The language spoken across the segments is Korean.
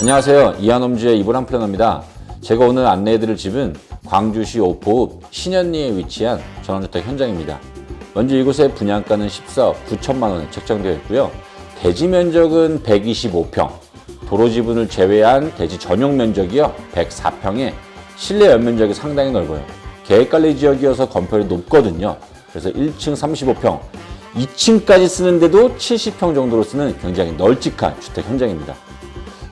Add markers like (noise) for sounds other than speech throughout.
안녕하세요. 이한엄주의 이불 한 플래너입니다. 제가 오늘 안내해드릴 집은 광주시 오포읍 신현리에 위치한 전원주택 현장입니다. 먼저 이곳의 분양가는 14억 9천만 원에 책정되어 있고요. 대지 면적은 125평, 도로 지분을 제외한 대지 전용 면적이요 104평에 실내 연면적이 상당히 넓어요. 계획관리 지역이어서 건폐율이 높거든요. 그래서 1층 35평, 2층까지 쓰는데도 70평 정도로 쓰는 굉장히 널찍한 주택 현장입니다.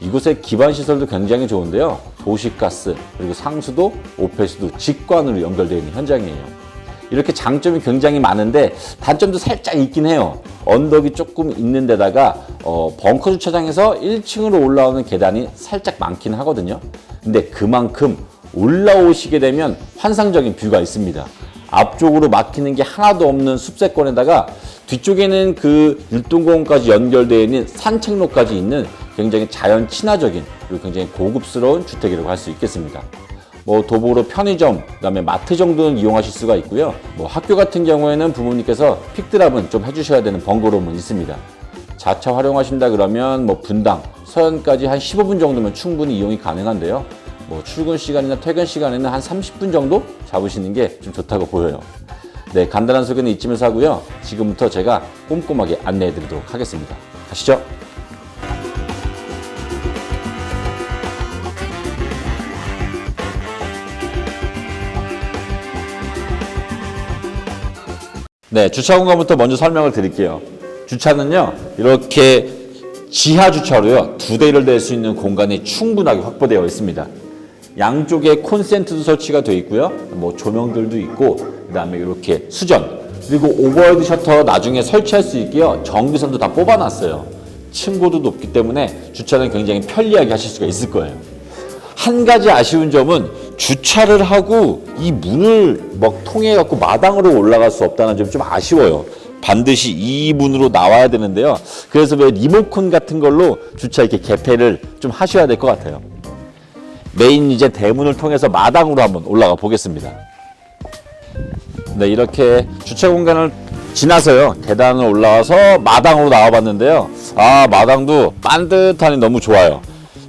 이곳의 기반 시설도 굉장히 좋은데요. 도시가스 그리고 상수도 오페스도 직관으로 연결되어 있는 현장이에요. 이렇게 장점이 굉장히 많은데 단점도 살짝 있긴 해요. 언덕이 조금 있는 데다가 어, 벙커 주차장에서 1층으로 올라오는 계단이 살짝 많긴 하거든요. 근데 그만큼 올라오시게 되면 환상적인 뷰가 있습니다. 앞쪽으로 막히는 게 하나도 없는 숲세권에다가 뒤쪽에는 그 율동공원까지 연결되어 있는 산책로까지 있는 굉장히 자연 친화적인 그리고 굉장히 고급스러운 주택이라고 할 수 있겠습니다. 뭐 도보로 편의점, 그다음에 마트 정도는 이용하실 수가 있고요. 뭐 학교 같은 경우에는 부모님께서 픽드랍은 좀 해주셔야 되는 번거로움은 있습니다. 자차 활용하신다 그러면 뭐 분당, 서현까지 한 15분 정도면 충분히 이용이 가능한데요. 뭐 출근 시간이나 퇴근 시간에는 한 30분 정도 잡으시는 게 좀 좋다고 보여요. 네, 간단한 소개는 이쯤에서 하고요. 지금부터 제가 꼼꼼하게 안내해 드리도록 하겠습니다. 가시죠. 네, 주차 공간부터 먼저 설명을 드릴게요. 주차는요, 이렇게 지하 주차로요, 두 대를 댈 수 있는 공간이 충분하게 확보되어 있습니다. 양쪽에 콘센트도 설치가 되어 있고요, 뭐 조명들도 있고, 그 다음에 이렇게 수전, 그리고 오버헤드 셔터 나중에 설치할 수 있게요, 전기선도 다 뽑아놨어요. 층고도 높기 때문에 주차는 굉장히 편리하게 하실 수가 있을 거예요. 한 가지 아쉬운 점은 주차를 하고 이 문을 막 통해 갖고 마당으로 올라갈 수 없다는 점이 좀 아쉬워요. 반드시 이 문으로 나와야 되는데요. 그래서 왜 리모컨 같은 걸로 주차 이렇게 개폐를 좀 하셔야 될 것 같아요. 메인 이제 대문을 통해서 마당으로 한번 올라가 보겠습니다. 네, 이렇게 주차 공간을 지나서요. 계단을 올라와서 마당으로 나와 봤는데요. 아, 마당도 반듯하니 너무 좋아요.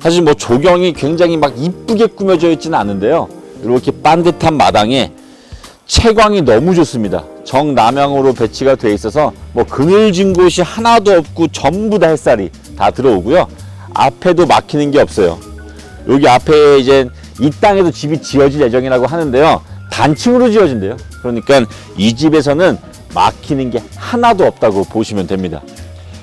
사실 뭐 조경이 굉장히 막 이쁘게 꾸며져 있지는 않은데요. 이렇게 반듯한 마당에 채광이 너무 좋습니다. 정남향으로 배치가 돼 있어서 뭐 그늘진 곳이 하나도 없고 전부 다 햇살이 다 들어오고요. 앞에도 막히는 게 없어요. 여기 앞에 이제 이 땅에도 집이 지어질 예정이라고 하는데요. 단층으로 지어진대요. 그러니까 이 집에서는 막히는 게 하나도 없다고 보시면 됩니다.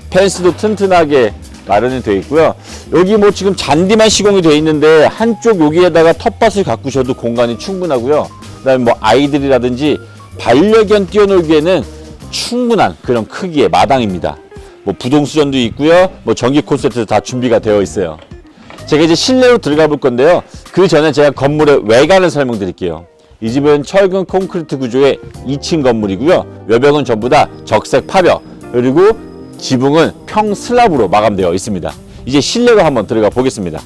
펜스도 튼튼하게 마련이 되어 있고요. 여기 뭐 지금 잔디만 시공이 되어 있는데 한쪽 여기에다가 텃밭을 가꾸셔도 공간이 충분하고요. 그다음에 뭐 아이들이라든지 반려견 뛰어놀기에는 충분한 그런 크기의 마당입니다. 뭐 부동 수전도 있고요. 뭐 전기 콘센트도 다 준비가 되어 있어요. 제가 이제 실내로 들어가 볼 건데요. 그 전에 제가 건물의 외관을 설명드릴게요. 이 집은 철근 콘크리트 구조의 2층 건물이고요. 외벽은 전부 다 적색 파벽 그리고 지붕은 평 슬랍으로 마감되어 있습니다. 이제 실내로 한번 들어가 보겠습니다.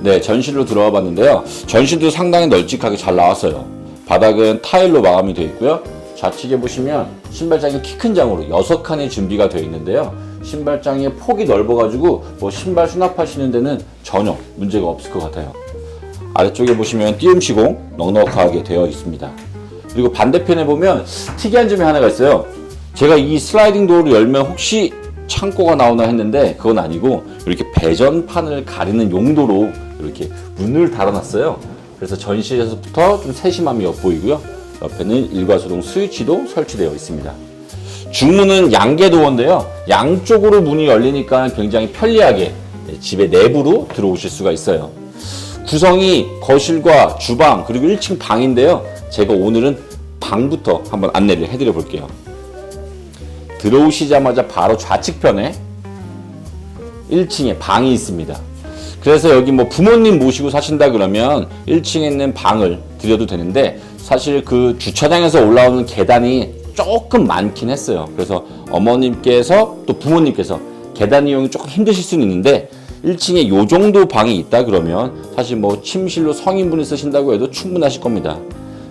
네, 전실로 들어와 봤는데요. 전실도 상당히 널찍하게 잘 나왔어요. 바닥은 타일로 마감이 되어 있고요. 좌측에 보시면 신발장이 키 큰 장으로 6칸이 준비가 되어 있는데요. 신발장의 폭이 넓어가지고 뭐 신발 수납하시는 데는 전혀 문제가 없을 것 같아요. 아래쪽에 보시면 띄움 시공 넉넉하게 되어 있습니다. 그리고 반대편에 보면 특이한 점이 하나가 있어요. 제가 이 슬라이딩 도어를 열면 혹시 창고가 나오나 했는데 그건 아니고 이렇게 배전판을 가리는 용도로 이렇게 문을 달아놨어요. 그래서 전실에서부터 좀 세심함이 엿보이고요. 옆에는 일괄소동 스위치도 설치되어 있습니다. 중문은 양계 도어인데요. 양쪽으로 문이 열리니까 굉장히 편리하게 집의 내부로 들어오실 수가 있어요. 구성이 거실과 주방 그리고 1층 방인데요. 제가 오늘은 방부터 한번 안내를 해드려 볼게요. 들어오시자마자 바로 좌측편에 1층에 방이 있습니다. 그래서 여기 뭐 부모님 모시고 사신다 그러면 1층에 있는 방을 드려도 되는데 사실 그 주차장에서 올라오는 계단이 조금 많긴 했어요. 그래서 어머님께서 또 부모님께서 계단 이용이 조금 힘드실 수는 있는데 1층에 요 정도 방이 있다 그러면 사실 뭐 침실로 성인분이 쓰신다고 해도 충분하실 겁니다.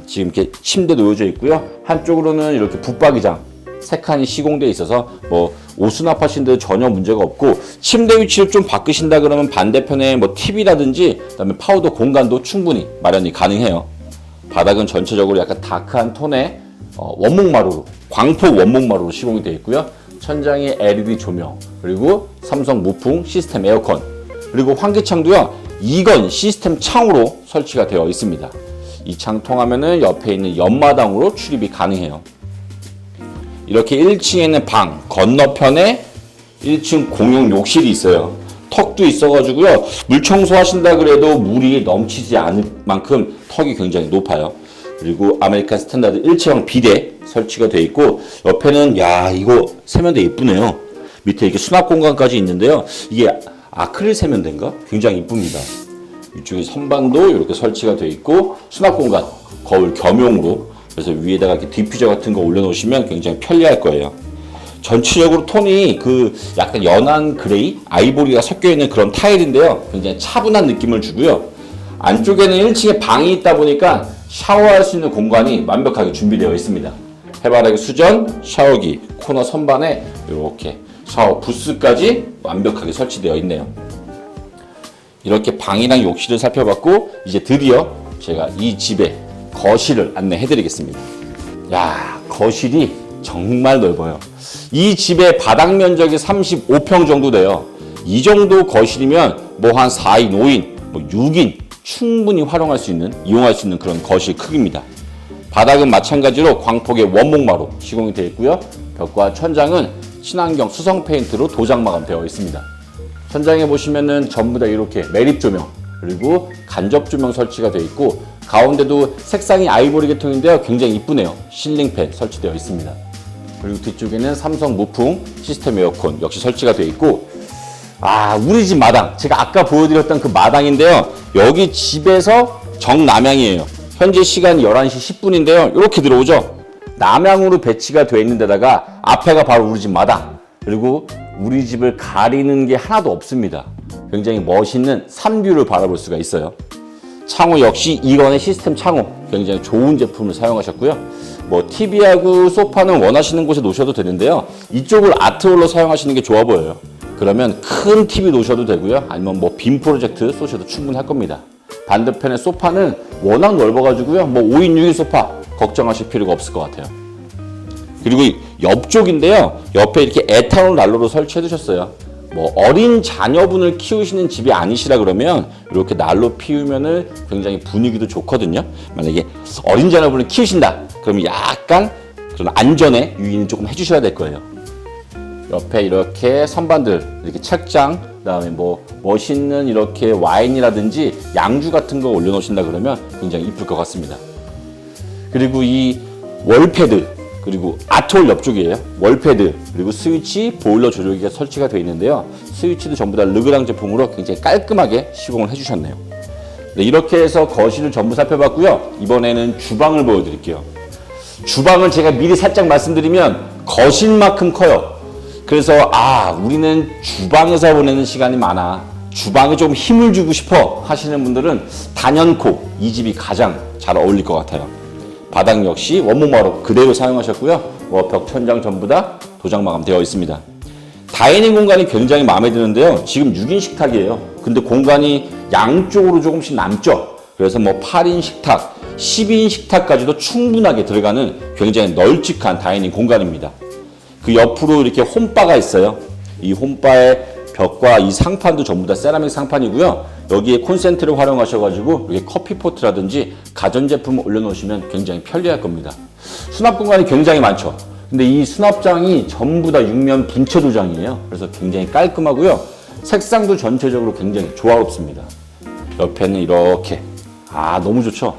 지금 이렇게 침대 놓여져 있고요. 한쪽으로는 이렇게 붙박이장 세 칸이 시공돼 있어서 뭐옷 수납하시는데 전혀 문제가 없고 침대 위치를 좀 바꾸신다 그러면 반대편에 뭐 TV라든지 그다음에 파우더 공간도 충분히 마련이 가능해요. 바닥은 전체적으로 약간 다크한 톤의 어, 원목 마루로 광폭 원목 마루로 시공이 되어 있고요. 천장에 LED 조명 그리고 삼성 무풍 시스템 에어컨 그리고 환기창도요 이건 시스템 창으로 설치가 되어 있습니다. 이 창 통하면은 옆에 있는 옆마당으로 출입이 가능해요. 이렇게 1층에 있는 방 건너편에 1층 공용 욕실이 있어요. 턱도 있어가지고요. 물 청소하신다 그래도 물이 넘치지 않을 만큼 턱이 굉장히 높아요. 그리고 아메리칸 스탠다드 일체형 비대 설치가 되어 있고 옆에는 야 이거 세면대 이쁘네요. 밑에 이렇게 수납 공간까지 있는데요. 이게 아크릴 세면대인가? 굉장히 이쁩니다. 이쪽에 선반도 이렇게 설치가 되어 있고 수납 공간 거울 겸용으로 그래서 위에다가 이렇게 디퓨저 같은 거 올려놓으시면 굉장히 편리할 거예요. 전체적으로 톤이 그 약간 연한 그레이, 아이보리가 섞여 있는 그런 타일인데요. 굉장히 차분한 느낌을 주고요. 안쪽에는 1층에 방이 있다 보니까 샤워할 수 있는 공간이 완벽하게 준비되어 있습니다. 해바라기 수전, 샤워기, 코너 선반에 이렇게 샤워 부스까지 완벽하게 설치되어 있네요. 이렇게 방이랑 욕실을 살펴봤고 이제 드디어 제가 이 집의 거실을 안내해 드리겠습니다. 야, 거실이 정말 넓어요. 이 집의 바닥 면적이 35평 정도 돼요. 이 정도 거실이면 뭐 한 4인, 5인, 뭐 6인 충분히 활용할 수 있는, 이용할 수 있는 그런 거실 크기입니다. 바닥은 마찬가지로 광폭의 원목마로 시공이 되어 있고요. 벽과 천장은 친환경 수성 페인트로 도장 마감 되어 있습니다. 천장에 보시면은 전부 다 이렇게 매립 조명 그리고 간접 조명 설치가 되어 있고 가운데도 색상이 아이보리 계통인데요. 굉장히 이쁘네요. 실링팬 설치되어 있습니다. 그리고 뒤쪽에는 삼성 무풍 시스템 에어컨 역시 설치가 되어 있고 아 우리 집 마당. 제가 아까 보여드렸던 그 마당인데요. 여기 집에서 정남향이에요. 현재 시간 11시 10분인데요. 이렇게 들어오죠. 남향으로 배치가 되어 있는 데다가 앞에가 바로 우리 집 마당. 그리고 우리 집을 가리는 게 하나도 없습니다. 굉장히 멋있는 산뷰를 바라볼 수가 있어요. 창호 역시 이건의 시스템 창호 굉장히 좋은 제품을 사용하셨고요. 뭐 TV하고 소파는 원하시는 곳에 놓으셔도 되는데요. 이쪽을 아트홀로 사용하시는 게 좋아 보여요. 그러면 큰 TV 놓으셔도 되고요. 아니면 뭐 빔 프로젝트 쏘셔도 충분할 겁니다. 반대편의 소파는 워낙 넓어가지고요. 뭐 5인 6인 소파 걱정하실 필요가 없을 것 같아요. 그리고 이 옆쪽인데요. 옆에 이렇게 에탄올 난로로 설치해 두셨어요. 뭐 어린 자녀분을 키우시는 집이 아니시라 그러면 이렇게 난로 피우면은 굉장히 분위기도 좋거든요. 만약에 어린 자녀분을 키우신다. 그러면 약간 그런 안전에 유의는 조금 해주셔야 될 거예요. 옆에 이렇게 선반들, 이렇게 책장, 그다음에 뭐 멋있는 이렇게 와인이라든지 양주 같은 거 올려놓으신다 그러면 굉장히 이쁠 것 같습니다. 그리고 이 월패드 그리고 아트홀 옆쪽이에요. 월패드 그리고 스위치 보일러 조절기가 설치가 되어 있는데요. 스위치도 전부 다 르그랑 제품으로 굉장히 깔끔하게 시공을 해주셨네요. 네, 이렇게 해서 거실을 전부 살펴봤고요. 이번에는 주방을 보여드릴게요. 주방은 제가 미리 살짝 말씀드리면 거실만큼 커요. 그래서 아 우리는 주방에서 보내는 시간이 많아. 주방에 좀 힘을 주고 싶어 하시는 분들은 단연코 이 집이 가장 잘 어울릴 것 같아요. 바닥 역시 원목 마루 그대로 사용하셨고요. 뭐 벽, 천장 전부 다 도장 마감 되어 있습니다. 다이닝 공간이 굉장히 마음에 드는데요. 지금 6인 식탁이에요. 근데 공간이 양쪽으로 조금씩 남죠. 그래서 뭐 8인 식탁, 12인 식탁까지도 충분하게 들어가는 굉장히 널찍한 다이닝 공간입니다. 그 옆으로 이렇게 홈바가 있어요. 이 홈바의 벽과 이 상판도 전부 다 세라믹 상판이고요. 여기에 콘센트를 활용하셔가지고 이렇게 커피포트라든지 가전제품을 올려놓으시면 굉장히 편리할 겁니다. 수납 공간이 굉장히 많죠. 근데 이 수납장이 전부 다 육면 분체 도장이에요. 그래서 굉장히 깔끔하고요. 색상도 전체적으로 굉장히 조화롭습니다. 옆에는 이렇게 아 너무 좋죠.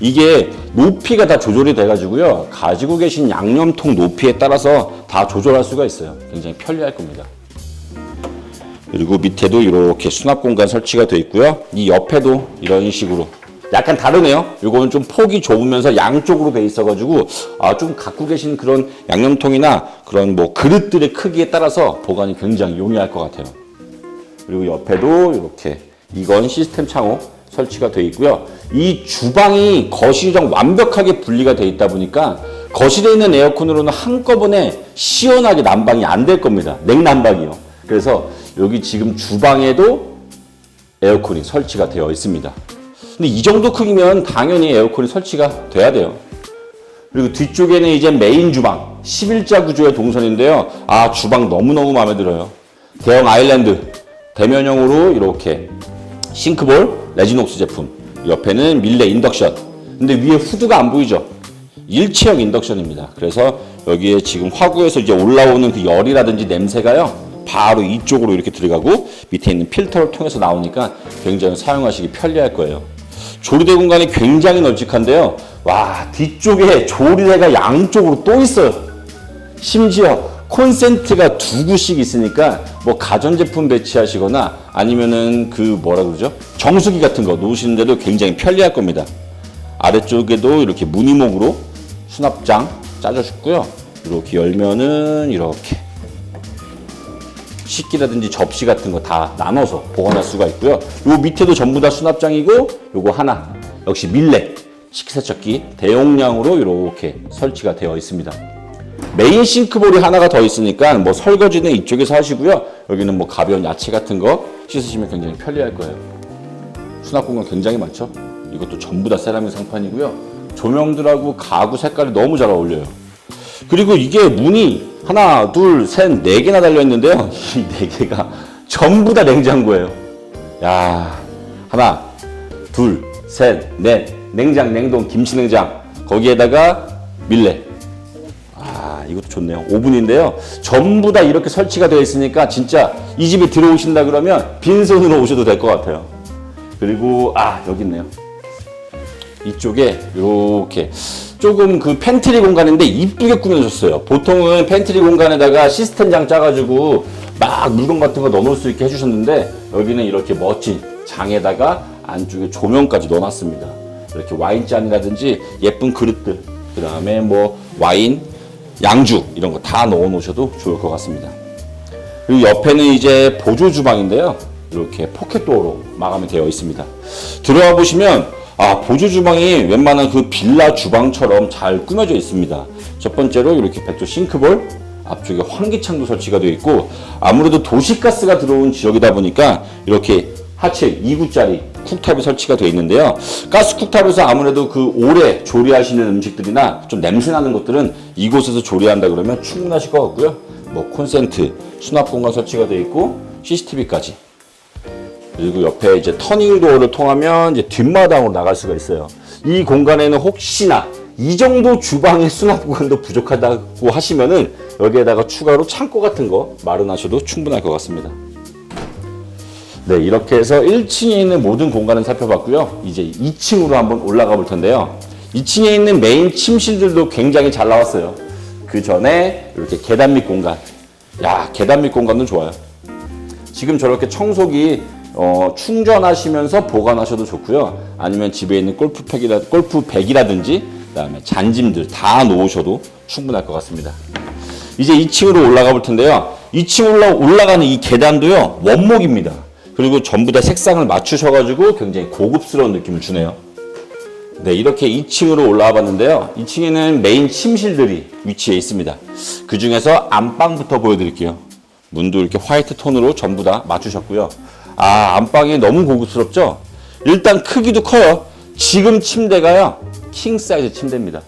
이게 높이가 다 조절이 돼가지고요. 가지고 계신 양념통 높이에 따라서 다 조절할 수가 있어요. 굉장히 편리할 겁니다. 그리고 밑에도 이렇게 수납 공간 설치가 되어 있고요. 이 옆에도 이런 식으로 약간 다르네요. 이거는 좀 폭이 좁으면서 양쪽으로 돼 있어가지고 아, 좀 갖고 계신 그런 양념통이나 그런 뭐 그릇들의 크기에 따라서 보관이 굉장히 용이할 것 같아요. 그리고 옆에도 이렇게 이건 시스템 창호 설치가 되어 있고요. 이 주방이 거실이랑 완벽하게 분리가 되어 있다 보니까 거실에 있는 에어컨으로는 한꺼번에 시원하게 난방이 안 될 겁니다. 냉난방이요. 그래서 여기 지금 주방에도 에어컨이 설치가 되어 있습니다. 근데 이 정도 크기면 당연히 에어컨이 설치가 돼야 돼요. 그리고 뒤쪽에는 이제 메인 주방 11자 구조의 동선인데요. 아 주방 너무너무 마음에 들어요. 대형 아일랜드 대면형으로 이렇게 싱크볼 레지녹스 제품 옆에는 밀레 인덕션 근데 위에 후드가 안 보이죠 일체형 인덕션입니다 그래서 여기에 지금 화구에서 이제 올라오는 그 열이라든지 냄새가요 바로 이쪽으로 이렇게 들어가고 밑에 있는 필터를 통해서 나오니까 굉장히 사용하시기 편리할 거예요 조리대 공간이 굉장히 널찍한데요 와 뒤쪽에 조리대가 양쪽으로 또 있어요 심지어 콘센트가 두 구씩 있으니까 뭐 가전제품 배치하시거나 아니면은 그 뭐라 그러죠? 정수기 같은 거 놓으시는데도 굉장히 편리할 겁니다. 아래쪽에도 이렇게 무늬목으로 수납장 짜주셨고요. 이렇게 열면은 이렇게 식기라든지 접시 같은 거 다 나눠서 보관할 수가 있고요. 요 밑에도 전부 다 수납장이고 요거 하나 역시 밀레 식기세척기 대용량으로 이렇게 설치가 되어 있습니다. 메인 싱크볼이 하나가 더 있으니까 뭐 설거지는 이쪽에서 하시고요. 여기는 뭐 가벼운 야채 같은 거 씻으시면 굉장히 편리할 거예요. 수납 공간 굉장히 많죠. 이것도 전부 다 세라믹 상판이고요. 조명들하고 가구 색깔이 너무 잘 어울려요. 그리고 이게 문이 하나, 둘, 셋, 네 개나 달려 있는데요. (laughs) 이 네 개가 전부 다 냉장고예요. 야, 하나, 둘, 셋, 넷, 냉장, 냉동, 김치 냉장. 거기에다가 밀레. 아, 이것도 좋네요. 오븐인데요. 전부 다 이렇게 설치가 되어 있으니까 진짜 이 집에 들어오신다 그러면 빈손으로 오셔도 될 것 같아요. 그리고 아, 여기 있네요. 이쪽에 이렇게 조금 그 팬트리 공간인데 이쁘게 꾸며줬어요. 보통은 팬트리 공간에다가 시스템장 짜가지고 막 물건 같은 거 넣어놓을 수 있게 해주셨는데 여기는 이렇게 멋진 장에다가 안쪽에 조명까지 넣어놨습니다. 이렇게 와인잔이라든지 예쁜 그릇들, 그 다음에 뭐 와인, 양주 이런 거 다 넣어 놓으셔도 좋을 것 같습니다. 그리고 옆에는 이제 보조 주방인데요. 이렇게 포켓 도어로 마감이 되어 있습니다. 들어와 보시면 아, 보조 주방이 웬만한 그 빌라 주방처럼 잘 꾸며져 있습니다. 첫 번째로 이렇게 백조 싱크볼, 앞쪽에 환기창도 설치가 되어 있고 아무래도 도시가스가 들어온 지역이다 보니까 이렇게 하체 2구짜리 쿡탑이 설치가 되어 있는데요. 가스 쿡탑에서 아무래도 그 오래 조리하시는 음식들이나 좀 냄새나는 것들은 이곳에서 조리한다 그러면 충분하실 것 같고요. 뭐 콘센트, 수납 공간 설치가 되어 있고 CCTV까지 그리고 옆에 이제 터닝 도어를 통하면 이제 뒷마당으로 나갈 수가 있어요. 이 공간에는 혹시나 이 정도 주방의 수납 공간도 부족하다고 하시면은 여기에다가 추가로 창고 같은 거 마련하셔도 충분할 것 같습니다. 네, 이렇게 해서 1층에 있는 모든 공간을 살펴봤고요. 이제 2층으로 한번 올라가 볼 텐데요. 2층에 있는 메인 침실들도 굉장히 잘 나왔어요. 그 전에 이렇게 계단 밑 공간. 야, 계단 밑 공간도 좋아요. 지금 저렇게 청소기 어, 충전하시면서 보관하셔도 좋고요. 아니면 집에 있는 골프백이라, 골프백이라든지 그다음에 잔짐들 다 놓으셔도 충분할 것 같습니다. 이제 2층으로 올라가 볼 텐데요. 2층 올라, 올라가는 이 계단도요, 원목입니다. 그리고 전부 다 색상을 맞추셔가지고 굉장히 고급스러운 느낌을 주네요. 네, 이렇게 2층으로 올라와 봤는데요. 2층에는 메인 침실들이 위치해 있습니다. 그 중에서 안방부터 보여드릴게요. 문도 이렇게 화이트 톤으로 전부 다 맞추셨고요. 아, 안방이 너무 고급스럽죠? 일단 크기도 커요. 지금 침대가요, 킹 사이즈 침대입니다.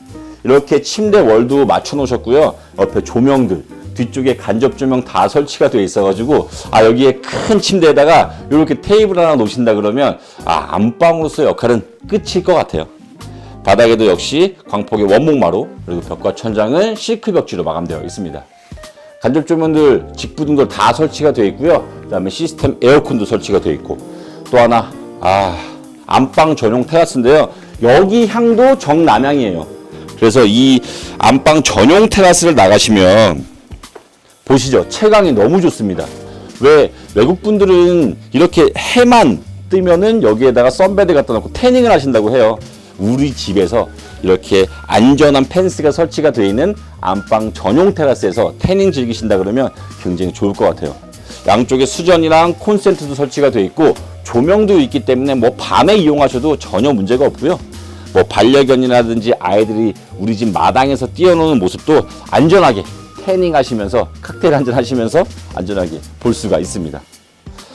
이렇게 침대 월도 맞춰 놓으셨고요. 옆에 조명들, 뒤쪽에 간접 조명 다 설치가 되어 있어가지고, 아, 여기에 큰 침대에다가 이렇게 테이블 하나 놓으신다 그러면, 아, 안방으로서 역할은 끝일 것 같아요. 바닥에도 역시 광폭의 원목마루, 그리고 벽과 천장은 실크 벽지로 마감되어 있습니다. 간접 조명들, 직부 등들 다 설치가 되어 있고요. 그다음에 시스템 에어컨도 설치가 되어 있고 또 하나 아 안방 전용 테라스인데요. 여기 향도 정남향이에요. 그래서 이 안방 전용 테라스를 나가시면 보시죠. 채광이 너무 좋습니다. 왜 외국 분들은 이렇게 해만 뜨면은 여기에다가 썬베드 갖다 놓고 태닝을 하신다고 해요. 우리 집에서 이렇게 안전한 펜스가 설치가 되어 있는 안방 전용 테라스에서 태닝 즐기신다 그러면 굉장히 좋을 것 같아요. 양쪽에 수전이랑 콘센트도 설치가 되어 있고 조명도 있기 때문에 뭐 밤에 이용하셔도 전혀 문제가 없고요. 뭐 반려견이라든지 아이들이 우리 집 마당에서 뛰어노는 모습도 안전하게 태닝 하시면서 칵테일 한잔 하시면서 안전하게 볼 수가 있습니다.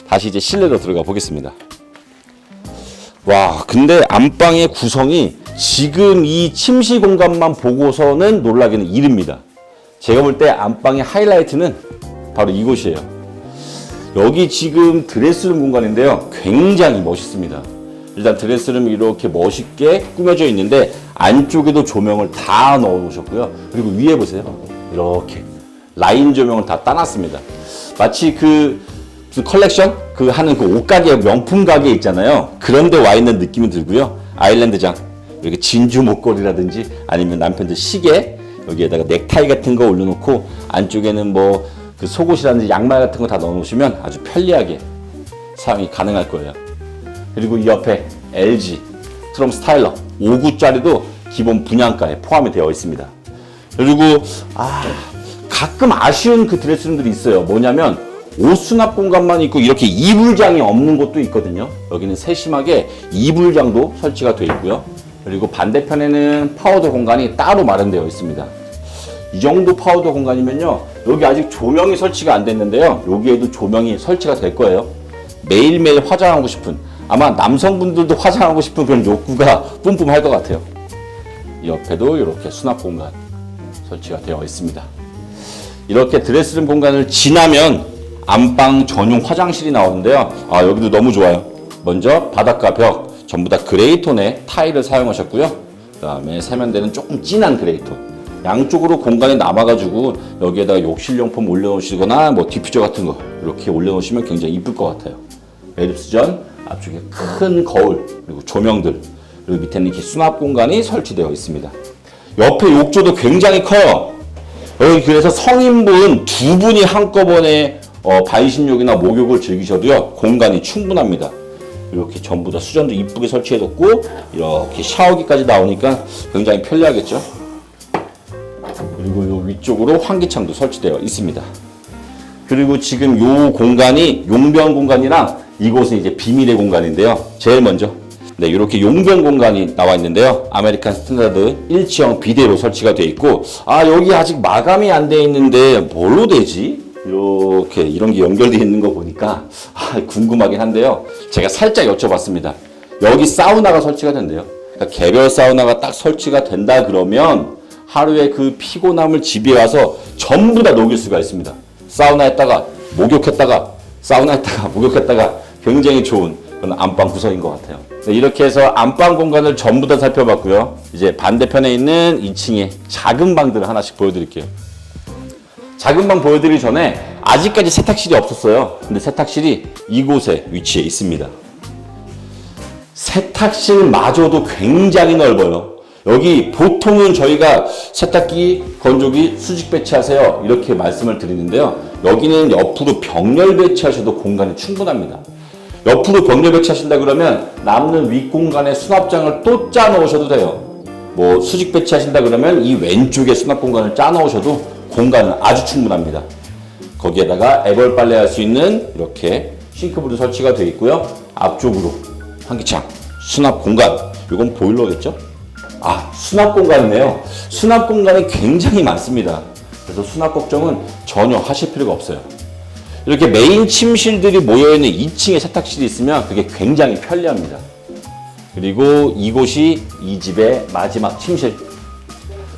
다시 이제 실내로 들어가 보겠습니다. 와, 근데 안방의 구성이 지금 이 침실 공간만 보고서는 놀라기는 이릅니다. 제가 볼 때 안방의 하이라이트는 바로 이곳이에요. 여기 지금 드레스룸 공간인데요. 굉장히 멋있습니다. 일단 드레스룸이 이렇게 멋있게 꾸며져 있는데 안쪽에도 조명을 다 넣어 놓으셨고요. 그리고 위에 보세요. 이렇게 라인 조명을 다 따놨습니다. 마치 그, 그 컬렉션 그 하는 그 옷가게 명품 가게 있잖아요. 그런데 와 있는 느낌이 들고요. 아일랜드장 이렇게 진주 목걸이라든지 아니면 남편들 시계 여기에다가 넥타이 같은 거 올려놓고 안쪽에는 뭐 그 속옷이라든지 양말 같은 거 다 넣어놓으시면 아주 편리하게 사용이 가능할 거예요. 그리고 이 옆에 LG 트럼 스타일러 5구짜리도 기본 분양가에 포함이 되어 있습니다. 그리고 아 가끔 아쉬운 그 드레스룸들이 있어요. 뭐냐면 옷 수납 공간만 있고 이렇게 이불장이 없는 곳도 있거든요. 여기는 세심하게 이불장도 설치가 되어 있고요. 그리고 반대편에는 파우더 공간이 따로 마련되어 있습니다. 이 정도 파우더 공간이면요. 여기 아직 조명이 설치가 안 됐는데요. 여기에도 조명이 설치가 될 거예요. 매일매일 화장하고 싶은 아마 남성분들도 화장하고 싶은 그런 욕구가 뿜뿜할 것 같아요. 이 옆에도 이렇게 수납 공간 설치가 되어 있습니다. 이렇게 드레스룸 공간을 지나면 안방 전용 화장실이 나오는데요. 아, 여기도 너무 좋아요. 먼저 바닥과 벽 전부 다 그레이 톤의 타일을 사용하셨고요. 그 다음에 세면대는 조금 진한 그레이 톤. 양쪽으로 공간이 남아가지고 여기에다가 욕실용품 올려놓으시거나 뭐 디퓨저 같은 거 이렇게 올려놓으시면 굉장히 이쁠 것 같아요. 매립수전 앞쪽에 큰 거울 그리고 조명들 그리고 밑에는 이렇게 수납 공간이 설치되어 있습니다. 옆에 욕조도 굉장히 커요. 여기 그래서 성인분 두 분이 한꺼번에 어, 반신욕이나 목욕을 즐기셔도요 공간이 충분합니다. 이렇게 전부 다 수전도 이쁘게 설치해뒀고 이렇게 샤워기까지 나오니까 굉장히 편리하겠죠. 그리고 요 위쪽으로 환기창도 설치되어 있습니다. 그리고 지금 요 공간이 용변 공간이랑 이곳은 이제 비밀의 공간인데요. 제일 먼저 네, 이렇게 용변 공간이 나와 있는데요. 아메리칸 스탠다드 일치형 비대로 설치가 되어 있고 아 여기 아직 마감이 안 돼 있는데 뭘로 되지? 이렇게 이런 게 연결되어 있는 거 보니까 아, 궁금하긴 한데요. 제가 살짝 여쭤봤습니다. 여기 사우나가 설치가 된대요. 그러니까 개별 사우나가 딱 설치가 된다 그러면 하루에 그 피곤함을 집에 와서 전부 다 녹일 수가 있습니다. 사우나 했다가 목욕했다가 사우나 했다가 (laughs) 목욕했다가 굉장히 좋은 그런 안방 구성인 것 같아요. 네, 이렇게 해서 안방 공간을 전부 다 살펴봤고요. 이제 반대편에 있는 2층에 작은 방들을 하나씩 보여드릴게요. 작은 방 보여드리기 전에 아직까지 세탁실이 없었어요. 근데 세탁실이 이곳에 위치해 있습니다. 세탁실마저도 굉장히 넓어요. 여기 보통은 저희가 세탁기, 건조기, 수직 배치하세요. 이렇게 말씀을 드리는데요. 여기는 옆으로 병렬 배치하셔도 공간이 충분합니다. 옆으로 병렬 배치하신다 그러면 남는 윗공간에 수납장을 또 짜 넣으셔도 돼요. 뭐 수직 배치하신다 그러면 이 왼쪽에 수납 공간을 짜 넣으셔도 공간은 아주 충분합니다. 거기에다가 애벌 빨래 할 수 있는 이렇게 싱크볼도 설치가 되어 있고요. 앞쪽으로 환기창, 수납 공간. 이건 보일러겠죠? 아, 수납 공간이네요. 수납 공간이 굉장히 많습니다. 그래서 수납 걱정은 전혀 하실 필요가 없어요. 이렇게 메인 침실들이 모여있는 2층에 세탁실이 있으면 그게 굉장히 편리합니다. 그리고 이곳이 이 집의 마지막 침실.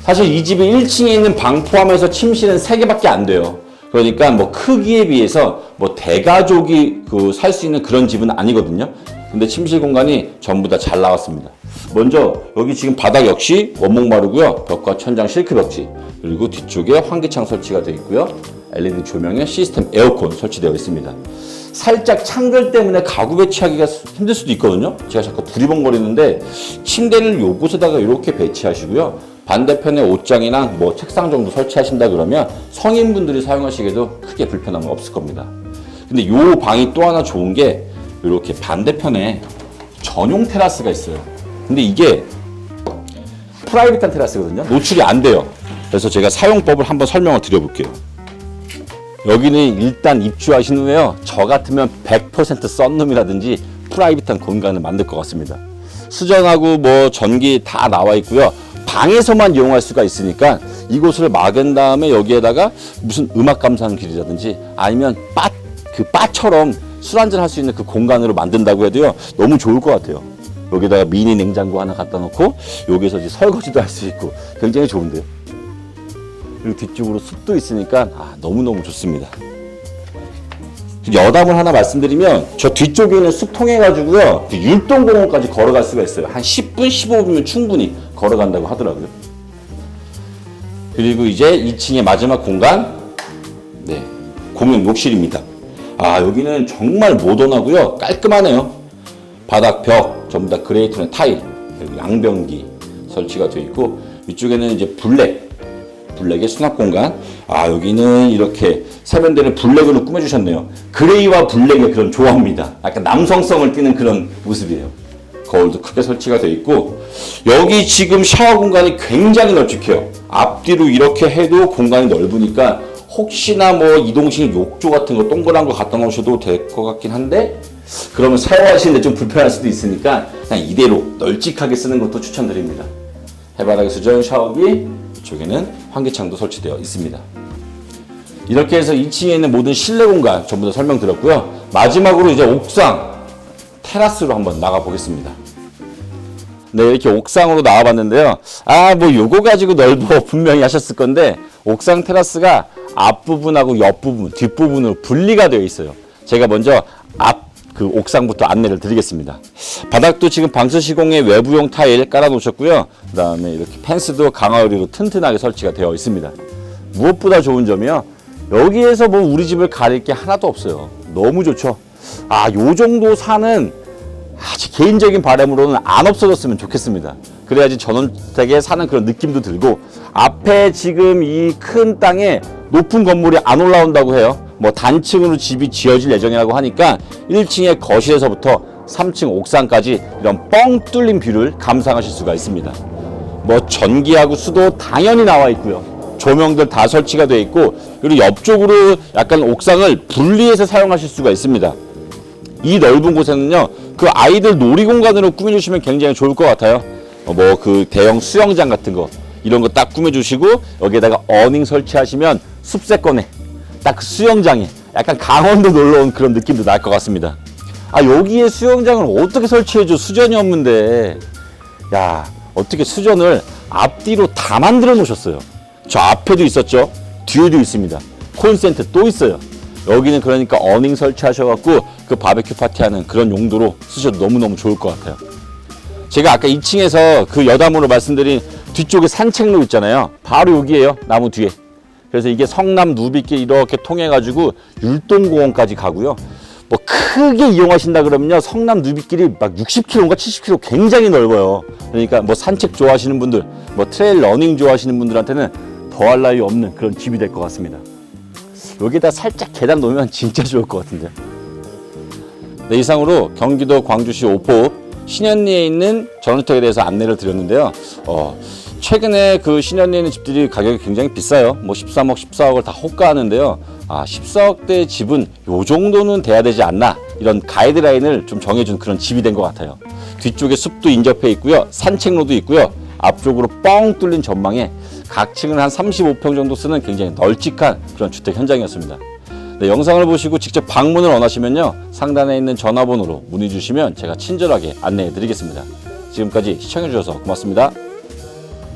사실 이 집이 1층에 있는 방 포함해서 침실은 3개밖에 안 돼요. 그러니까 뭐 크기에 비해서 뭐 대가족이 그 살 수 있는 그런 집은 아니거든요. 근데 침실 공간이 전부 다 잘 나왔습니다. 먼저 여기 지금 바닥 역시 원목 마루고요. 벽과 천장 실크 벽지. 그리고 뒤쪽에 환기창 설치가 되어 있고요. LED 조명에 시스템 에어컨 설치되어 있습니다. 살짝 창글 때문에 가구 배치하기가 힘들 수도 있거든요. 제가 자꾸 두리번거리는데 침대를 요곳에다가 이렇게 배치하시고요. 반대편에 옷장이나 뭐 책상 정도 설치하신다 그러면 성인분들이 사용하시기에도 크게 불편함은 없을 겁니다. 근데 요 방이 또 하나 좋은 게 이렇게 반대편에 전용 테라스가 있어요. 근데 이게 프라이빗한 테라스거든요. 노출이 안 돼요. 그래서 제가 사용법을 한번 설명을 드려볼게요. 여기는 일단 입주하신 후에요. 저 같으면 100% 썬룸이라든지 프라이빗한 공간을 만들 것 같습니다. 수전하고 뭐 전기 다 나와 있고요. 방에서만 이용할 수가 있으니까 이곳을 막은 다음에 여기에다가 무슨 음악 감상실이라든지 아니면 바, 그 바처럼 술 한잔 할 수 있는 그 공간으로 만든다고 해도요. 너무 좋을 것 같아요. 여기다가 미니 냉장고 하나 갖다 놓고 여기서 이제 설거지도 할 수 있고 굉장히 좋은데요. 그리고 뒤쪽으로 숲도 있으니까 아, 너무너무 좋습니다. 여담을 하나 말씀드리면 저 뒤쪽에 있는 숲 통해 가지고요 그 율동공원까지 걸어갈 수가 있어요 한 10분 15분이면 충분히 걸어간다고 하더라고요 그리고 이제 2층의 마지막 공간 네 공용 욕실입니다 아 여기는 정말 모던하고요 깔끔하네요 바닥 벽 전부 다 그레이트는 타일 그리고 양변기 설치가 되어 있고 위쪽에는 이제 블랙 블랙의 수납 공간. 아 여기는 이렇게 세면대를 블랙으로 꾸며주셨네요. 그레이와 블랙의 그런 조화입니다. 약간 남성성을 띠는 그런 모습이에요. 거울도 크게 설치가 되어 있고 여기 지금 샤워 공간이 굉장히 널찍해요. 앞뒤로 이렇게 해도 공간이 넓으니까 혹시나 뭐 이동식 욕조 같은 거 동그란 거 갖다 놓으셔도 될 것 같긴 한데 그러면 샤워하시는데 좀 불편할 수도 있으니까 그냥 이대로 널찍하게 쓰는 것도 추천드립니다. 해바라기 수전 샤워기 이쪽에는 환기창도 설치되어 있습니다. 이렇게 해서 2층에 있는 모든 실내 공간 전부 다 설명드렸고요. 마지막으로 이제 옥상 테라스로 한번 나가 보겠습니다. 네, 이렇게 옥상으로 나와봤는데요. 아, 뭐 요거 가지고 넓어 (laughs) 분명히 하셨을 건데 옥상 테라스가 앞부분하고 옆부분, 뒷부분으로 분리가 되어 있어요. 제가 먼저 앞 그 옥상부터 안내를 드리겠습니다. 바닥도 지금 방수 시공의 외부용 타일 깔아 놓으셨고요. 그다음에 이렇게 펜스도 강화유리로 튼튼하게 설치가 되어 있습니다. 무엇보다 좋은 점이요. 여기에서 뭐 우리 집을 가릴 게 하나도 없어요. 너무 좋죠. 아, 요 정도 산은 아, 제 개인적인 바람으로는 안 없어졌으면 좋겠습니다. 그래야지 전원택에 사는 그런 느낌도 들고 앞에 지금 이 큰 땅에 높은 건물이 안 올라온다고 해요. 뭐 단층으로 집이 지어질 예정이라고 하니까 1층의 거실에서부터 3층 옥상까지 이런 뻥 뚫린 뷰를 감상하실 수가 있습니다. 뭐 전기하고 수도 당연히 나와 있고요. 조명들 다 설치가 되어 있고 그리고 옆쪽으로 약간 옥상을 분리해서 사용하실 수가 있습니다. 이 넓은 곳에는요 그 아이들 놀이 공간으로 꾸며주시면 굉장히 좋을 것 같아요. 뭐그 대형 수영장 같은 거 이런 거 딱 꾸며주시고 여기에다가 어닝 설치하시면 숲세권에 딱 그 수영장에 약간 강원도 놀러 온 그런 느낌도 날 것 같습니다. 아 여기에 수영장을 어떻게 설치해줘? 수전이 없는데. 야 어떻게 수전을 앞뒤로 다 만들어 놓으셨어요? 저 앞에도 있었죠? 뒤에도 있습니다. 콘센트 또 있어요 여기는 그러니까 어닝 설치하셔갖고 그 바베큐 파티하는 그런 용도로 쓰셔도 너무너무 좋을 것 같아요. 제가 아까 2층에서 그 여담으로 말씀드린 뒤쪽에 산책로 있잖아요. 바로 여기에요. 나무 뒤에. 그래서 이게 성남 누비길 이렇게 통해가지고 율동공원까지 가고요. 뭐 크게 이용하신다 그러면요. 성남 누비길이 막 60km인가 70km 굉장히 넓어요. 그러니까 뭐 산책 좋아하시는 분들, 뭐 트레일 러닝 좋아하시는 분들한테는 더할 나위 없는 그런 집이 될 것 같습니다. 여기다 살짝 계단 놓으면 진짜 좋을 것 같은데. 네, 이상으로 경기도 광주시 오포읍 신현리에 있는 전원주택에 대해서 안내를 드렸는데요. 어, 최근에 그 신현리에 있는 집들이 가격이 굉장히 비싸요. 뭐 13억, 14억을 다 호가하는데요. 아, 14억대 집은 요 정도는 돼야 되지 않나. 이런 가이드라인을 좀 정해준 그런 집이 된 것 같아요. 뒤쪽에 숲도 인접해 있고요. 산책로도 있고요. 앞쪽으로 뻥 뚫린 전망에 각 층을 한 35평 정도 쓰는 굉장히 널찍한 그런 주택 현장이었습니다. 네, 영상을 보시고 직접 방문을 원하시면요. 상단에 있는 전화번호로 문의 주시면 제가 친절하게 안내해 드리겠습니다. 지금까지 시청해 주셔서 고맙습니다.